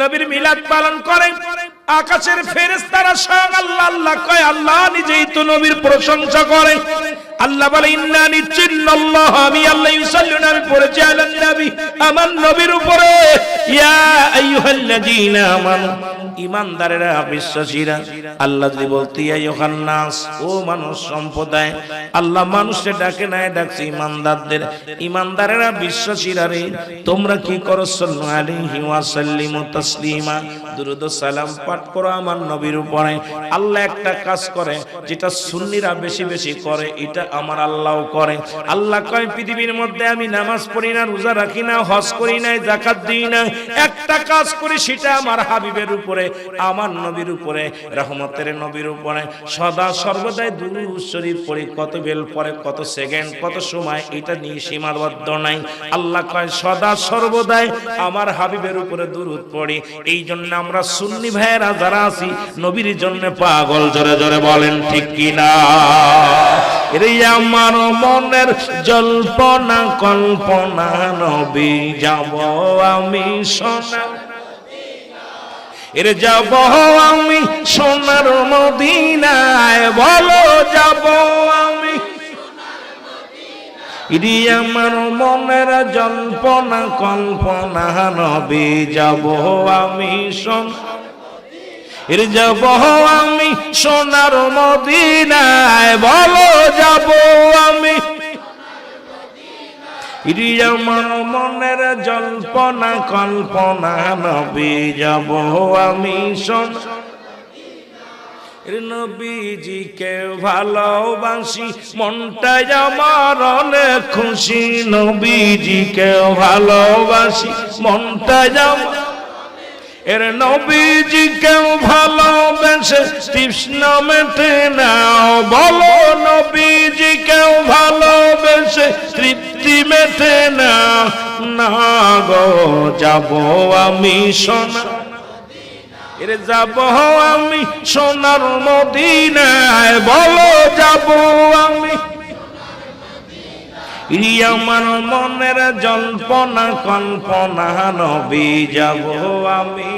নবীর মিলাদ পালন করে আকাশের ফেরেশতারা স্বয়ং আল্লাহ আল্লাহ কয়, আল্লাহ নিজেই তো নবীর প্রশংসা করে আল্লাহ বলে, ইন্না নিচিন্নাল্লাহ আমি আল্লাহ ইউসাল্লুনা আমি পড়েছি আলান নবী, আমার নবীর উপরে। ইয়া আইয়ুহাল্লাযীনা আমানু ইমানদারেরা, বিশ্বাসীরা, আল্লাহ যদি বলতে ইয়া ইউহান্নাস, ও মানুষ সম্প্রদায়, আল্লাহ মানুষকে ডাকে নাই, ডাকছে ইমানদারদের। ইমানদারেরা, বিশ্বাসীরা রে, তোমরা কি করো? সাল্লু আলাইহি ওয়া সাল্লিমু তাসলিমা। দুরুদ সালাম পাঠ করো আমার নবীর উপরে। আল্লাহ একটা কাজ করে, যেটা সুন্নিরা বেশি বেশি করে, এটা আমার আল্লাহও করে। আল্লাহ কয়, পৃথিবীর মধ্যে আমি নামাজ পড়ি না, রোজা রাখি না, হজ করি না জাকাত দিই না। একটা কাজ করি, সেটা আমার হাবিবের উপরে আমার নবীর উপরে, রহমতের নবীর উপরে, সদা সর্বদাই দুরূদ শরীফ পড়ি, কত বেল পরে, কত সেকেন্ড, কত সময়, এটা নিয়ে সীমাবদ্ধ নাই। আল্লাহ কয়, সদা সর্বদাই আমার হাবিবের উপরে দুরূদ পড়ি। এই জন্য আমরা সুন্নি ভাইয়েরা যারা আছি, নবীর জন্য পাগল জোরে জোরে বলেন, ঠিক কিনা রে আমার মনের জল্পনা কল্পনা, নবী যাব আমি সোনা। এর যাব আমি সোনার মদিনায়, বলো যাব আমি ইরি আমার মনের জল্পনা কল্পনা, নবী, যাব আমি সোনা এর যাব আমি সোনার মদিনায়, বলো যাব আমি ইরি মন মনের জল্পনা, কল্পনা, নবী যাব আমি এর নবীজিকে ভালোবাসি মনটাই আমার অনেক খুশি। নবীজিকে ভালোবাসি মনটাই আমার এর নবীজিকে ভালোবেসে কৃষ্ণ মেটে নাও। বলো নবীজিকে ভালোবেসে তৃপ্তি মেটে নাও। না গো, যাব আমি সোনা এর যাব আমি সোনার মদিনায়। বলো যাব আমি আমার মনের জল্পনা কল্পনা নবী যাব আমি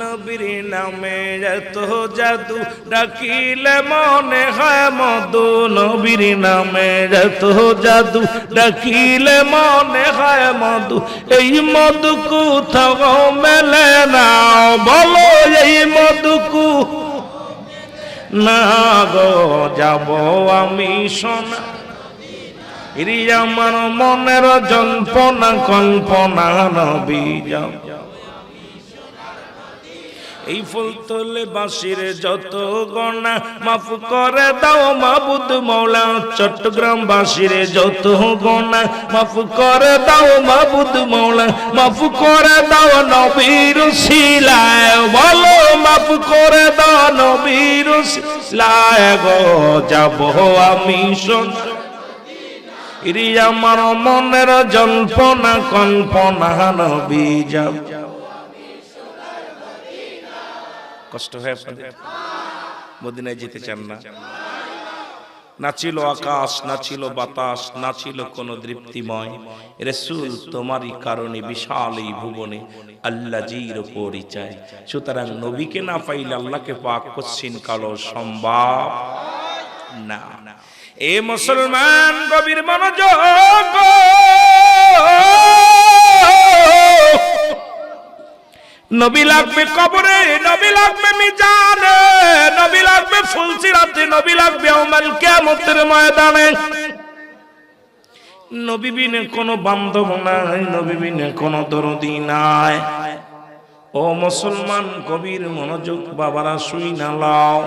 নবীর নামে এত জাদু ডাকিলে মনে হয় মধু। নবীর নামে এত জাদু ডাকিলে মনে হয় মধু। এই মধু কোথাও মেলে না। বলো এই মধুকু না গো যাব আমি সোনা। আমার মনের জল্পনা কল্পনা নবী যাব। এই ফুল তোলে বাসির যত গণা মাফ করে দাও মাবুদ মৌলা। চট্টগ্রাম বাসির যত গণা মাফ করে দাও মাবুদ মৌলা। মাফ করে দাও নবীর শিলায়, বলো মাফ করে দাও নবীর শিলায় গো, যাব আমি ইরি আমার মনের জল্পনা কল্পনা নবী যাব। কষ্ট হয়ে আপনাদের মদিনায় যেতে চান না। না। ছিল আকাশ না ছিল বাতাস না ছিল কোন দৃপ্তিময়। রসুল তোমারই কারণে বিশাল এই ভুবনে আল্লাহ জির পরিচয়। সুতরাং নবীকে না পাইলে আল্লাহকে পাক কচ্ছিন কালো সম্ভব না। এ মুসলমান গভীর মনোযোগ নবী লাগবে কবরে, নবী লাগবে মিজানে, নবী লাগবে ফুলসিরাতে, নবী লাগবে আমাল কিয়ামতের ময়দানে। নবী বিনে কোনো বান্ধব নাই, নবী বিনে কোনো দরদি নাই। ও মুসলমান কবির মনোযোগ বাবারা শুই না লাও।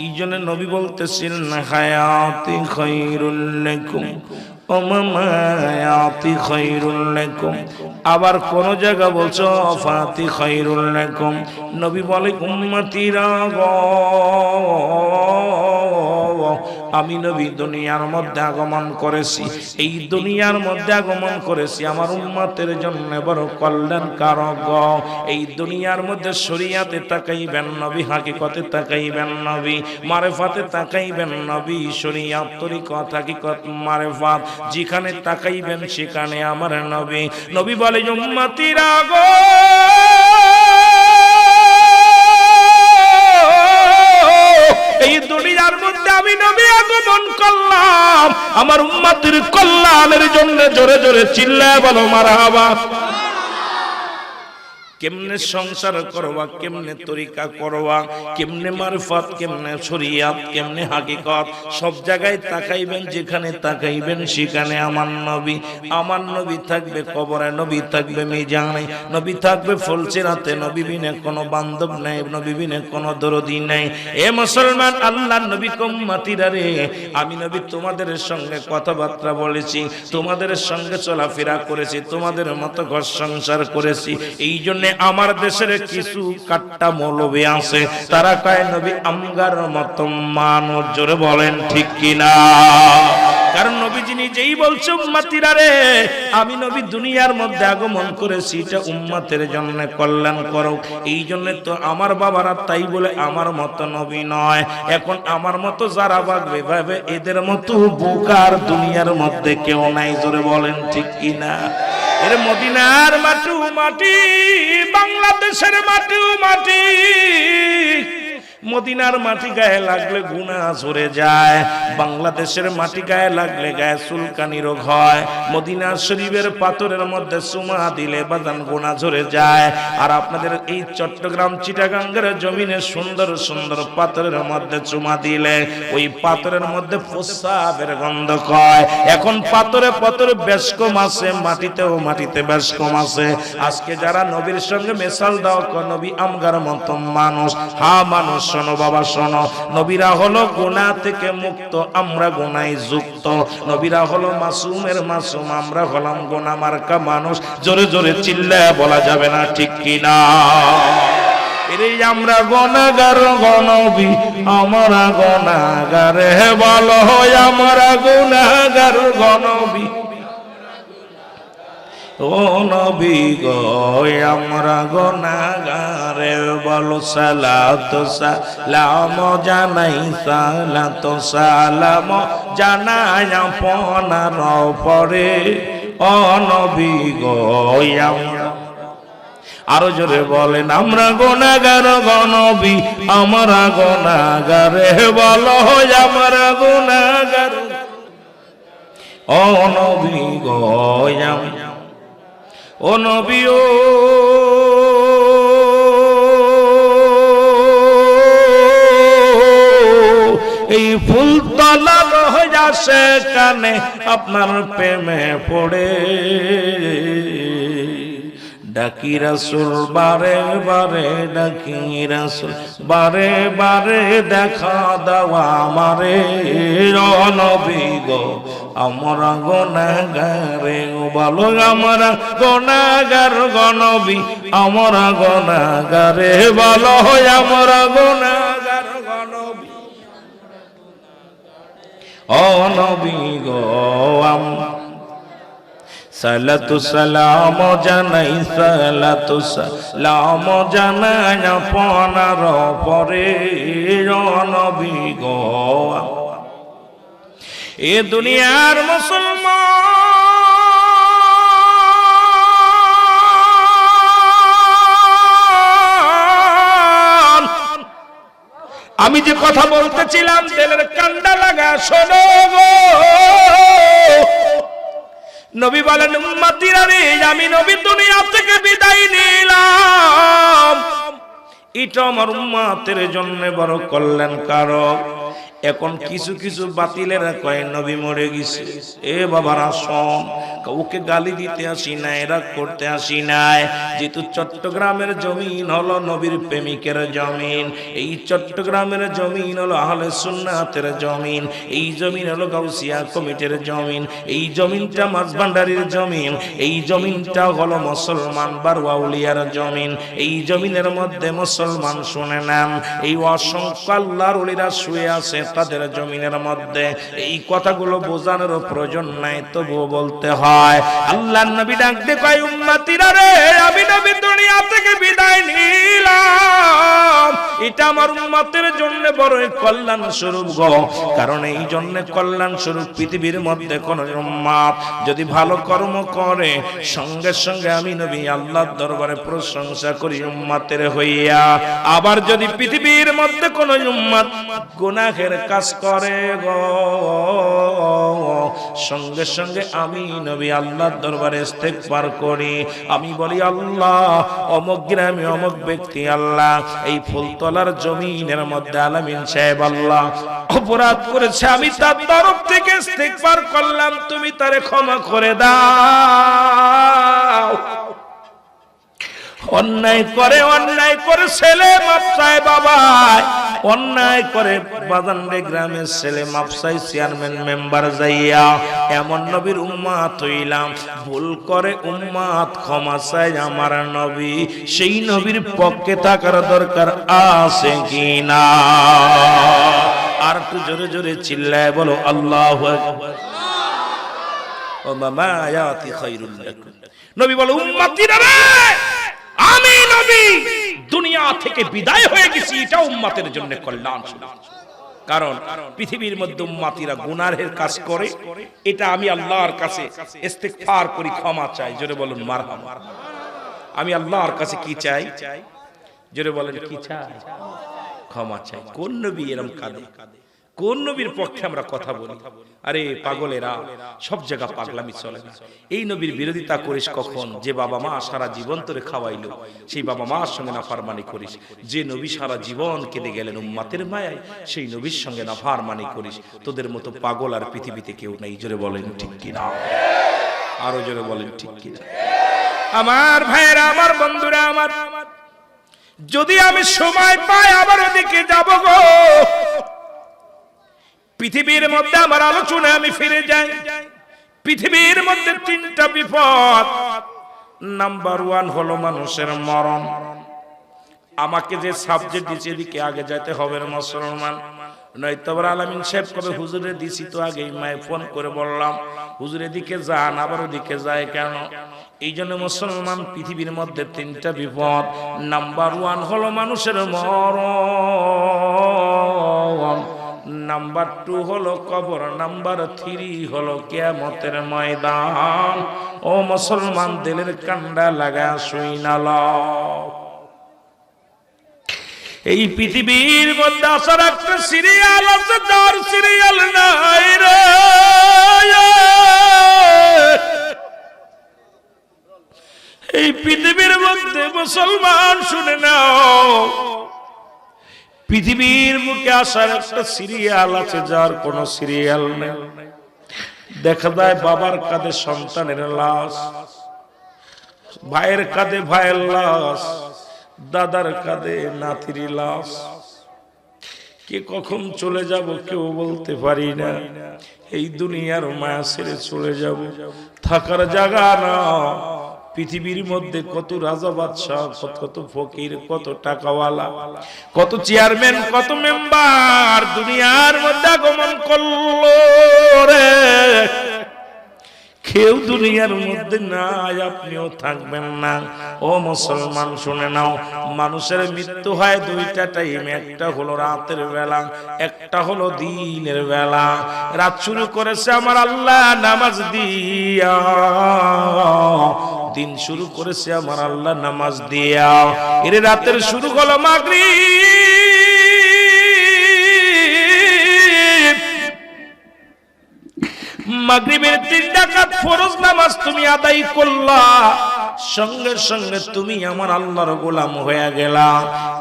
এই জন্য নবী বলতেছেন, হায়াতি খৈরুল খৈরুল আবার কোন জায়গা বলছো ফাতি খৈরুল লাকুম। নবী বলে উম্মতিরা গো আমি নবী দুনিয়ার মধ্যে আগমন করেছি। এই দুনিয়ার মধ্যে আগমন করেছি, আমার উম্মতের জন্য বড় কল্যাণ এই দুনিয়ার মধ্যে শরিয়াতে তাকাইবেন নবী, হাকিকতে তাকাইবেন নবী, মারেফাতে তাকাইবেন নবী, শরিয়াত, তরিকত, হাকিকত, মারেফাত, যেখানে তাকাইবেন সেখানে আমার নবী। নবী বলে, উম্মতিরা গো আমার উম্মাতির কল্যাণের জন্য জোরে জোরে চিল্লায় বলো মারা হাবা কেমনে সংসার করবা, কেমনে তরিকা করবা, কেমনে মারফত, কেমনে শরিয়াত, কেমনে হাকিকত, সব জায়গায় তাকাইবেন, যেখানে তাকাইবেন, সেখানে আমার নবী আমার নবী থাকবে কবরে, নবী থাকবে মিজানে, নবী থাকবে ফলসিরাতে নবী বিনে কোনো বান্ধব নেই, নবী বিনে কোনো দরদি নেই। এ মুসলমান আল্লাহ নবী কম্মাতিরা রে, আমি নবী তোমাদের সঙ্গে কথাবার্তা বলেছি, তোমাদের সঙ্গে চলাফেরা করেছি, তোমাদের মতো ঘর সংসার করেছি এই জন্য আমার দেশের কিছু কাট্টা মৌলবী আছে। তারা কয়, নবী, আমগার মতো মানুষ। জোরে বলেন, ঠিক কিনা? কারণ নবীজি নিজেই বলছে, উম্মাতিরা রে, আমি নবী দুনিয়ার মধ্যে আগমন করেছি, এটা উম্মাতের জন্য কল্যাণ করো। এই জন্য তো আমার বাবারা তাই বলে, আমার মতো নবী নয়। এখন আমার মতো যারা বাগবে, ভাবে এদের মতো বোকার দুনিয়ার মধ্যে কেউ নাই। জোরে বলেন, ঠিক কিনা? এর মদিনার মাটু মাটি বাংলাদেশের মাটু মাটি। মদিনার মাটি গায়ে লাগলে গুণা ঝরে যায়, বাংলাদেশের মাটি গায়ে লাগলে গায়ে চুলকানি রোগ হয় মদিনার শরীফের পাথরের মধ্যে সুমা দিলে বাদান গুণা ঝরে যায়। আর আপনাদের এই চট্টগ্রাম চিটাগাঙ্গের জমিনে সুন্দর সুন্দর পাথরের মধ্যে চুমা দিলে, ওই পাথরের মধ্যে প্রস্রাবের গন্ধ কয়। এখন পাথরে পাথরে বেশ কম আছে, মাটিতেও মাটিতে বেশ কম আছে। আজকে যারা নবীর সঙ্গে মেশাল দাও নবী আমগার মতো মানুষ, হা মানুষ শোনো, বাবা, শোনো। নবীরা হলো গোনা থেকে মুক্ত, আমরা গোনায় যুক্ত। নবীরা হলো মাসুমের মাসুম, আমরা হলাম গোনা মার্কা মানুষ। জোরে জোরে চিল্লায় বলা যাবে না, ঠিক কিনা? আমরা গনাগার গনবি আমরা গনাগার হে বলো আমরা গুনাগার গনবি ও নবী গো আমরা গোনাগারে বলো, সালাত সালাম জানাই, সালাত সালাম জানাই আপনার পরে ও নবী গো আমরা আরও জোরে বলেন, আমরা গোনাগার গনবি আমরা গোনাগারে বলো, আমরা গোনাগার ও নবী গো আমরা ও নবী এই ফুল তলা রহজা সেখানে আপনার প্রেমে পড়ে। ডাকি রাসুল, বারে বারে ডাকি রাসুল, বারে বারে দেখা দেওয়া আমারে। নবী গো আমরা গোনাগারে ও বলো, আমরা গোনাগার গনবী আমরা গোনাগারে বলো, আমরা গোনাগার গনবী ও নবী গো আমরা সালাতু সালাম জানাই, সালাতু সালাম জানাই আপনার পরে নবী গো এ দুনিয়ার মুসলমান। আমি যে কথা বলতেছিলাম তেলের কান্ডা লাগা, শোনো নবী বলেন, উম্মতিরা রে, আমি নবী দুনিয়া থেকে বিদায় নিলাম। এটা আমার উম্মাতের জন্য বড় কল্যাণ কারক এখন কিছু কিছু বাতিলেরা কয়, নবী মরে গেছে। এ বাবারা, শোন, কাউকে গালি দিতে আসি না এরা করতে আসি নাই। যেহেতু চট্টগ্রামের জমিন হলো নবীর প্রেমিকের জমিন, এই চট্টগ্রামের জমিন হলো আহলে সুন্নাতের জমিন, এই জমিন হলো গাউসিয়া কমিটির জমিন, এই জমিনটা মাঝভান্ডারির জমিন, এই জমিনটা হলো মুসলমান বারওয়াউলিয়ার জমিন, এই জমিনের মধ্যে মুসলমান শুনে নেন। এই অসংখ্য আল্লাহর ওলিরা শুয়ে আছে তাদের জমিনের মধ্যে। এই কথাগুলো বোঝানোর প্রয়োজন নাই, তবুও বলতে হয়, আল্লাহ নবী ডাকতে কয়, উম্মতিরা রে, আমি নবী দুনিয়া থেকে বিদায় নিলাম। এটা আমার উম্মতের জন্য বড়ই কল্যাণ স্বরূপ গো। কারণ এই জন্য কল্যাণ স্বরূপ পৃথিবীর মধ্যে কোন উম্মাত যদি ভালো কর্ম করে, সঙ্গে সঙ্গে আমি নবী আল্লাহর দরবারে প্রশংসা করি উম্মাতের হইয়া। আবার যদি পৃথিবীর মধ্যে কোন উম্মাত গুনাহের কাজ করে গো। সঙ্গে সঙ্গে আমি নবী আল্লাহর দরবারে ইস্তেগফার করি। আমি বলি, আল্লাহ, অমুক গ্রামে অমুক ব্যক্তি, আল্লাহ, এই ফুলতলার জমিনের মধ্যে আলামিন সাহেব, আল্লাহ, অপরাধ করেছে। আমি তার তরফ থেকে ইস্তেগফার করলাম, তুমি তারে ক্ষমা করে দাও। অন্যায় করে অন্যায় করে ছেলে মাপসায় বাবা অন্যায় করে বাদান্ডে গ্রামের ছেলে মাপসাই চেয়ারম্যান মেম্বার যাইয়া এমন নবীর উম্মাত হইলাম। ভুল করে উম্মাত ক্ষমা চাই আমার নবী। সেই নবীর পক্ষে থাকার দরকার আছে কি না আর একটু জোরে জোরে চিল্লায় বলো, আল্লাহ ও মামা, আয়াতি খায়রুল লাকুম। নবী বলে, উম্মতিরা রে! আমি নবী দুনিয়া থেকে বিদায় হয়ে গেছি এটা উম্মতের জন্য কল্যাণ কারণ পৃথিবীর মধ্যে উম্মাতিরা গুনাহের কাজ করে, এটা আমি আল্লাহর কাছে ইস্তেগফার করি, ক্ষমা চাই। জোরে বলুন, মারহাবা। আমি আল্লাহর কাছে কি চাই? জোরে বলেন, কি চাই? ক্ষমা চাই। কোন নবী এরম কাঁদে? কোন নবীর পক্ষে আমরা কথা বলি? আরে পাগলেরা, সব জায়গা পাগলামি চলে এই নবীর বিরোধিতা করিস কখন? যে বাবা মা সারা জীবন তোরে খাওয়াইল, সেই বাবা মার সঙ্গে নাফারমানি করিস। যে নবী সারা জীবন কেঁদে গেলেন উম্মাতের মায়ায়, সেই নবীর সঙ্গে নাফারমানি করিস। তোদের মতো পাগল আর পৃথিবীতে কেউ নেই। জোরে বলেন, ঠিক কিনা? আরও জোরে বলেন, ঠিক কিনা? আমার ভাইয়েরা, আমার বন্ধুরা, আমার যদি আমি সময় পাই আবার ওদিকে যাব গো। পৃথিবীর মধ্যে আমার আলোচনা আমি ফিরে যাই। পৃথিবীর মধ্যে তিনটা বিপদ। নাম্বার ওয়ান হলো মানুষের মরণ। আমাকে যে সাবজেক্ট দিচ্ছে এদিকে আগে যেতে হবে মুসলমান। নয়তো আবার আলামিন সাহেব কবে হুজুরে দিছি তো আগে মায়ে ফোন করে বললাম, হুজুর এদিকে যান, আবার ওদিকে যায় কেন? এই জন্য মুসলমান, পৃথিবীর মধ্যে তিনটা বিপদ। নাম্বার ওয়ান হলো মানুষের মরণ। নাম্বার টু হলো কবর, নাম্বার থ্রি হলো কেয়ামতের ময়দান। ও মুসলমান, দিলের কান্ডা লাগা শুই নাল এই পৃথিবীর মধ্যে আসার একটা সিরিয়াল আছে, যার সিরিয়াল নাই রে। এই পৃথিবীর মধ্যে মুসলমান শুনে নাও। পৃথিবীর মুখে আসার একটা সিরিয়াল আছে, যার কোন সিরিয়াল নেই। দেখা যায় বাবার কাঁধে সন্তানের লাশ, ভাইয়ের কাঁধে ভাইয়ের লাশ, দাদার কাঁধে নাতির লাশ। কে কখন চলে যাব কেউ বলতে পারি না। এই দুনিয়ার মায়া ছেড়ে চলে যাব। থাকার জায়গা না। পৃথিবীর মধ্যে কত রাজা বাদশাহ, কত কত ফকির, কত টাকাওয়ালা, কত চেয়ারম্যান কত মেম্বার দুনিয়ার মধ্যে আগমন করল রে। কেউ দুনিয়ার মধ্যে নাই, আপনিও থাকবেন না। ও মুসলমান, শুনে নাও, মানুষের মৃত্যু হয় দুইটা টাইম একটা হলো রাতের বেলা, একটা হলো দিনের বেলা। রাত শুরু করেছে আমার আল্লাহ নামাজ দিয়া। দিন শুরু করেছে আমার আল্লাহ নামাজ দিয়া। এর রাতের শুরু হলো মাগরি মাগরিবের তিন ডাকাত ফরজ নামাজ তুমি আদায় করলা। সঙ্গে সঙ্গে তুমি আমার আল্লাহর গোলাম হয়ে গেলা।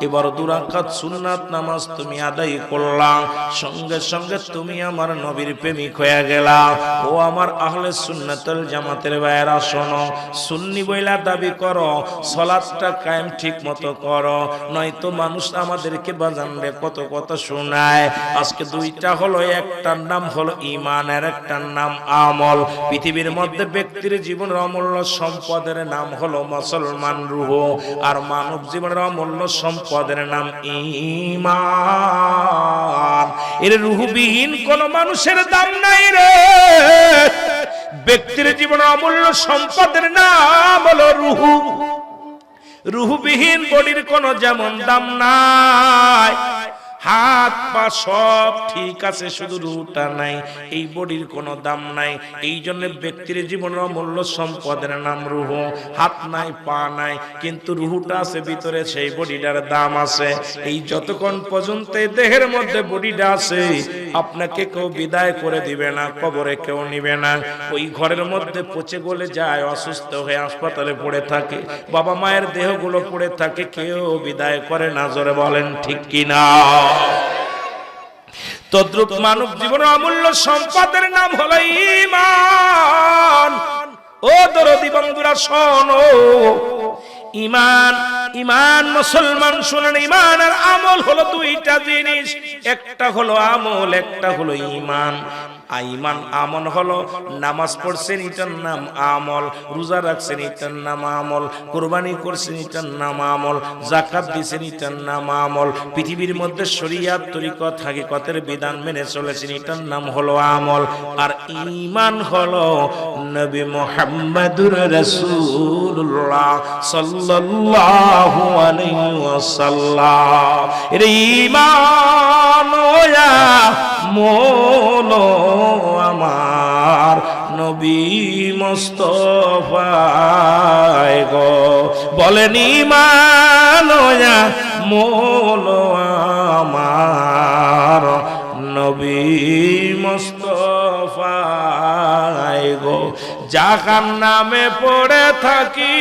এবার দুরাকাত সুন্নাত নামাজ তুমি আদায় করলা। সঙ্গে সঙ্গে তুমি আমার নবীর প্রেমিক হয়ে গেলা। ও আমার আহলে সুন্নাতুল জামাতের ভাইয়েরা, শোনো, সুন্নি বইলা দাবি করো সলাৎটা কায়েম ঠিক মতো করো, নয়তো মানুষ আমাদেরকে বাজানবে কত কত শোনায়। আজকে দুইটা হলো, একটার নাম হলো ইমান আর একটার নাম আমল। পৃথিবীর মধ্যে ব্যক্তির জীবনের অমূল্য সম্পদের নাম হলো মুসলমান রুহ, আর মানব জীবনের অমূল্য সম্পদের নাম ইমান এর রুহবিহীন কোন মানুষের দাম নাই রে। ব্যক্তির জীবনের অমূল্য সম্পদের নাম হলো রুহু। রুহবিহীন বডির কোনো যেমন দাম নাই। হাত পা সব ঠিক আছে, শুধু রুহটা নাই, এই বডির কোনো দাম নাই। এই জন্য ব্যক্তির জীবনের অমূল্য সম্পদের নাম রুহ। হাত নাই, পা নাই, কিন্তু রুহুটা আছে, ভিতরে সেই বডিটার দাম আছে। এই যতক্ষণ পর্যন্ত দেহের মধ্যে বডিটা আছে, আপনাকে কেউ বিদায় করে দিবে না, কবরে কেউ নিবে না। ওই ঘরের মধ্যে পচে গলে যায়, অসুস্থ হয়ে হাসপাতালে পড়ে থাকে। বাবা মায়ের দেহগুলো পড়ে থাকে, কেউ বিদায় করে না, জোরে বলেন ঠিক কিনা? তদ্রুপ মানব জীবনের অমূল্য সম্পদের নাম হলো ইমান। ও দরদি বন্ধুরা, শোনো। ইমান ইমান মুসলমান শুনেন, ইমান আর আমল হলো দুইটা জিনিস। একটা হলো আমল, একটা হলো ইমান। আইমান আমল হলো নামাজ পড়ছেন এটার নাম আমল, রোজা রাখছেন এটার নাম আমল, কোরবানি করছেন এটার নাম আমল জাকাত দিছেন এটার নাম আমল। পৃথিবীর মধ্যে শরিয়াত তরিকত হাকিকতের বিধান মেনে চলেছেন এটার নাম হলো আমল। আর ইমান হলো নবী মুহাম্মদুর রাসূলুল্লাহ সাল্লাল্লাহু আলাইহি ওয়াসাল্লাম। এর ইমান মোলো আমার নবী মোস্তফায় গো। বলেন ইমানয়া মোল আমার নবী মোস্তফায় গো। যাকার নামে পড়ে থাকি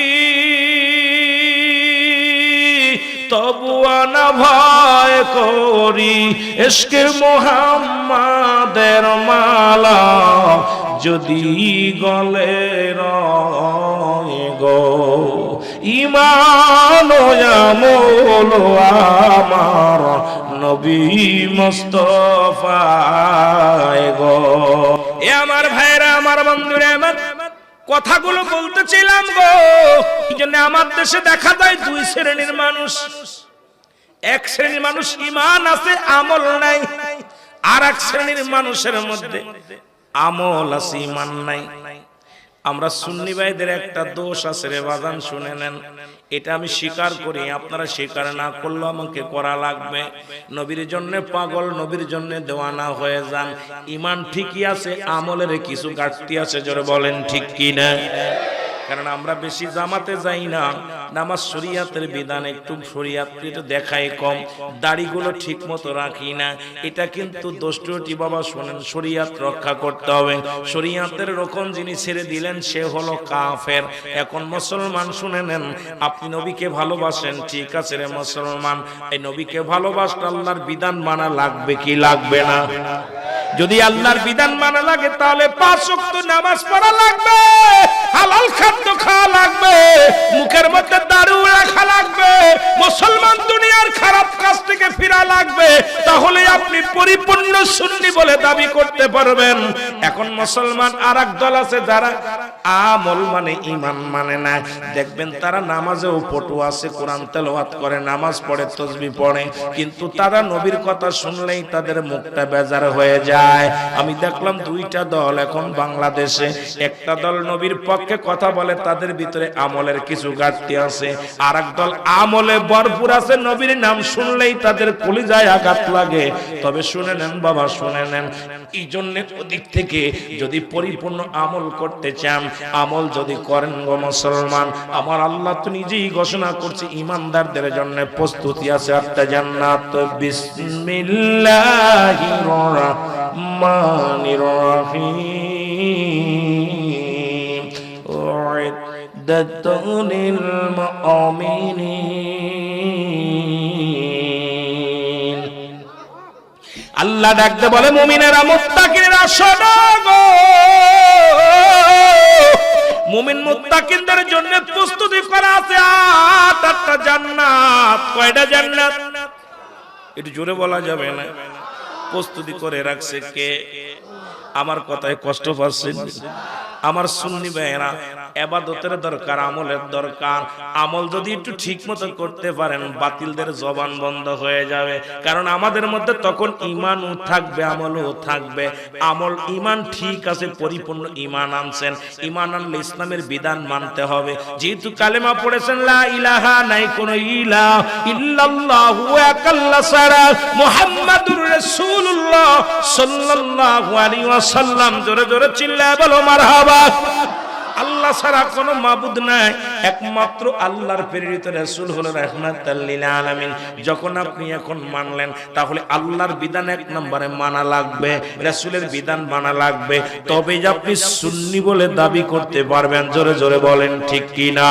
তবুয়া না ভয় করি। এসকে মোহাম্মাদের মালা যদি গলে গো। ইমান আমল আমার নবী মুস্তফায় গো। এ আমার ভাইরা, আমার বন্ধুরা, আমার কথাগুলো বলতেছিলাম গো। এই জন্য আমার দেশে দেখা যায় দুই শ্রেণির মানুষ। এক শ্রেণির মানুষ ইমান আছে আমল নাই। আর এক শ্রেণির মানুষের মধ্যে আমল আছে ইমান নাই। আমরা সুন্নি ভাইদের একটা দোষ আছে রে বাজান, শুনে নেন। এটা আমি স্বীকার করি, আপনারা স্বীকার না করলেও আমাকে করা লাগবে। নবীর জন্য পাগল, নবীর জন্য দেওয়ানা হয়ে যান। ইমান ঠিকই আছে, আমলের কিছু ঘাটতি আছে, জোরে বলেন ঠিক কি না কারণ আমরা বেশি জামাতে যাই না। নামাজ শরিয়াতের বিধান একটু শরিয়াত একটু দেখাই কম। দাড়িগুলো ঠিক মতো রাখি না। এটা কিন্তু দোষ্টটি বাবা শোনেন, শরিয়াত রক্ষা করতে হবে। শরিয়াতের রকম যিনি ছেড়ে দিলেন, সে হলো কাফের। এখন মুসলমান শুনে নেন, আপনি নবীকে ভালোবাসেন? ঠিক আছে রে মুসলমান। এই নবীকে ভালোবাসতে আল্লাহর বিধান মানা লাগবে কি লাগবে না? যদি আল্লাহর বিধান মানা লাগে, তাহলে পাঁচ ওয়াক্ত নামাজ পড়া লাগবে, হালাল খাদ্য খাওয়া লাগবে, মুখের মধ্যে দারু রাখা লাগবে, মুসলমান দুনিয়ার খারাপ কাজ থেকে ফিরা লাগবে, তাহলে আপনি পরিপূর্ণ সুন্নি বলে দাবি করতে পারবেন। এখন মুসলমান আর এক দল আছে যারা আমল মানে ইমান মানে না। দেখবেন তারা নামাজেও পটু আছে, কোরআন তেলাওয়াত করে, নামাজ পড়ে, তসবি পড়ে, কিন্তু তারা নবীর কথা শুনলেই তাদের মুখটা বেজার হয়ে যায়। আমি দেখলাম দুইটা দল এখন বাংলাদেশে। একটা দল নবীর পক্ষে কথা বলে, তাদের ভিতরে আমলের কিছু ঘাটতি আছে। আর দল আমলে ভরপুর আছে, নবীর নাম শুনলেই তাদের কলিজায় আঘাত লাগে। তবে শুনে নেন বাবা, শুনে নেন। এই জন্য ওদিক থেকে যদি পরিপূর্ণ আমল করতে চান, আমল যদি করেন গো মুসলমান, আমার আল্লাহ তো নিজেই ঘোষণা করছে, ইমানদারদের জন্য প্রস্তুতি আছে একটা জান্নাত। বিসমিল্লাহির রহমানির রহিম উইদ্দাত লিল মুমিনিন আল্লাহ ডাকতে বলে, মুমিনেরা মুত্তাকিনেরা শোনো গো। মুমিন মুত্তাকিনদের জন্য প্রস্তুতি করা আছে। আট আটটা জান্নাত। কয়টা জান্নাত? একটু জোরে বলা যাবে না? প্রস্তুতি করে রাখছে কে? আমার কথায় কষ্ট পাচ্ছেন? আমার সুন্নি ভাইয়েরা এবাদতের দরকার, আমলের দরকার। আমল যদি একটু ঠিক মতো করতে পারেন, বাতিলদের জবান বন্ধ হয়ে যাবে। কারণ আমাদের মধ্যে তখন ইমানও থাকবে, আমলও থাকবে। আমল ইমান ঠিক আছে, পরিপূর্ণ ইমান আনছেন। ইমান আনলে ইসলামের বিধান মানতে হবে। যেহেতু কালেমা পড়েছেন, লা ইলাহা নাই, কোনো ইলা ইল্লাল্লাহু একাল্লা সারা মুহাম্মাদুর রাসূলুল্লাহ সাল্লাল্লাহু আলাইহি ওয়াসাল্লাম। জোরে জোরে চিল্লায় বলো, মারহাবা। আল্লাহ ছাড়া কোনো মাবুদ নাই। একমাত্র আল্লাহর প্রেরিত রাসূল হলো রাহমাতাল লিল আলামিন। যখন আপনি এখন মানলেন, তাহলে আল্লাহর বিধান এক নম্বরে মানা লাগবে, রাসূলের বিধান মানা লাগবে। তবে আপনি সুন্নি বলে দাবি করতে পারবেন, জোরে জোরে বলেন ঠিক কি না